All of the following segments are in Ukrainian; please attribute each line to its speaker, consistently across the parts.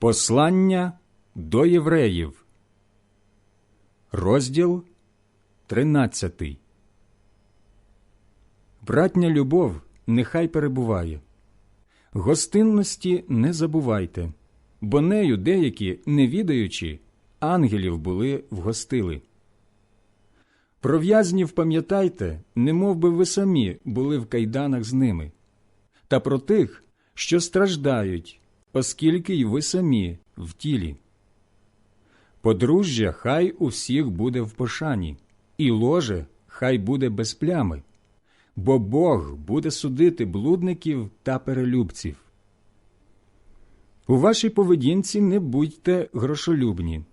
Speaker 1: Послання до євреїв, розділ 13. Братня любов нехай перебуває. Гостинності не забувайте, бо нею деякі, не відаючи, ангелів були вгостили. Про в'язнів пам'ятайте, немов би ви самі були в кайданах з ними, та про тих, що страждають, оскільки й ви самі в тілі. Подружжя хай у всіх буде в пошані, і ложе хай буде без плями, бо Бог буде судити блудників та перелюбців. У вашій поведінці не будьте грошолюбні,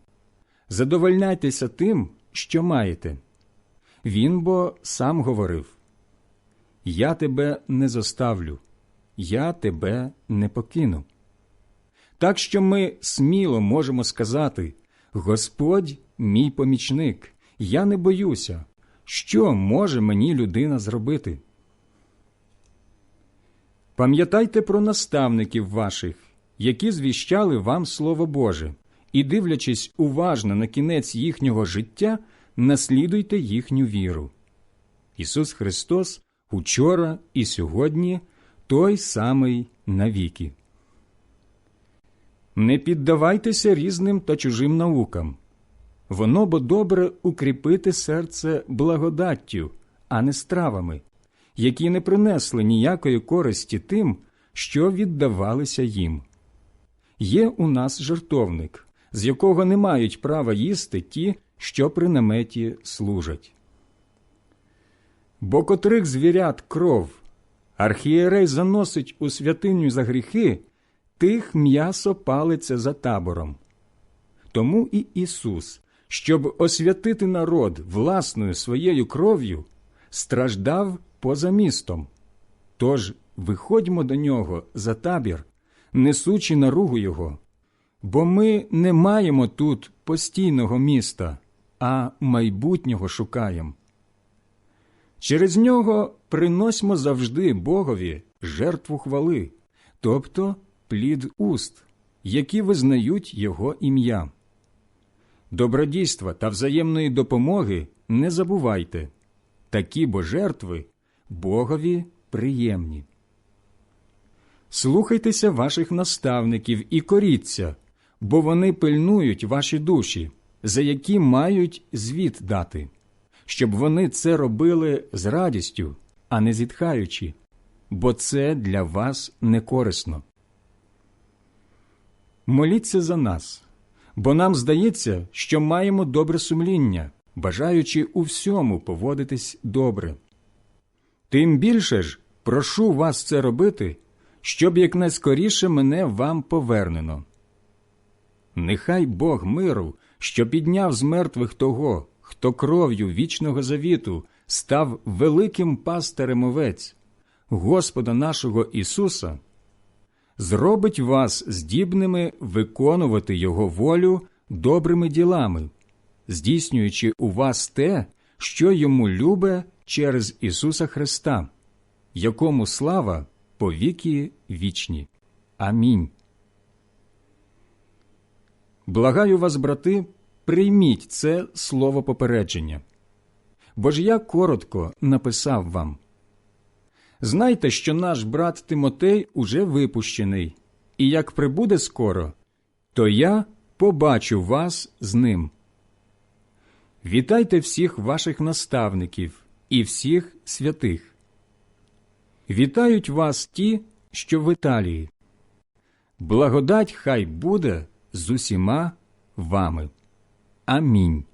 Speaker 1: задовольняйтеся тим, що маєте. Він бо сам говорив Я тебе не зоставлю, я тебе не покину. Так що ми сміло можемо сказати Господь мій помічник, я не боюся, що може мені людина зробити. Пам'ятайте про наставників ваших, які звіщали вам Слово Боже, і, дивлячись уважно на кінець їхнього життя, наслідуйте їхню віру. Ісус Христос учора і сьогодні той самий навіки. Не піддавайтеся різним та чужим наукам. Воно бо добре укріпити серце благодаттю, а не стравами, які не принесли ніякої користі тим, що віддавалися їм. Є у нас жертовник, з якого не мають права їсти ті, що при наметі служать. Бо котрих звірят кров архієрей заносить у святиню за гріхи, тих м'ясо палиться за табором. Тому і Ісус, щоб освятити народ власною своєю кров'ю, страждав поза містом. Тож виходьмо до нього за табір, несучи наругу Його, бо ми не маємо тут постійного міста, а майбутнього шукаємо. Через нього приносьмо завжди Богові жертву хвали, тобто плід уст, які визнають Його ім'я. Добродійства та взаємної допомоги не забувайте, такі бо жертви Богові приємні. Слухайтеся ваших наставників і коріться, бо вони пильнують ваші душі, за які мають звіт дати, щоб вони це робили з радістю, а не зітхаючи, бо це для вас не корисно. Моліться за нас, бо нам здається, що маємо добре сумління, бажаючи у всьому поводитись добре. Тим більше ж прошу вас це робити, щоб якнайскоріше мене вам повернено. Нехай Бог миру, що підняв з мертвих того, хто кров'ю вічного завіту став великим пастирем овець, Господа нашого Ісуса, зробить вас здібними виконувати Його волю добрими ділами, здійснюючи у вас те, що йому любе через Ісуса Христа, якому слава по віки вічні. Амінь. Благаю вас, брати, прийміть це слово попередження. Бо ж я коротко написав вам. Знайте, що наш брат Тимотей уже випущений, і як прибуде скоро, то я побачу вас з ним. Вітайте всіх ваших наставників і всіх святих. Вітають вас ті, що в Італії. Благодать хай буде з усіма вами. Амінь.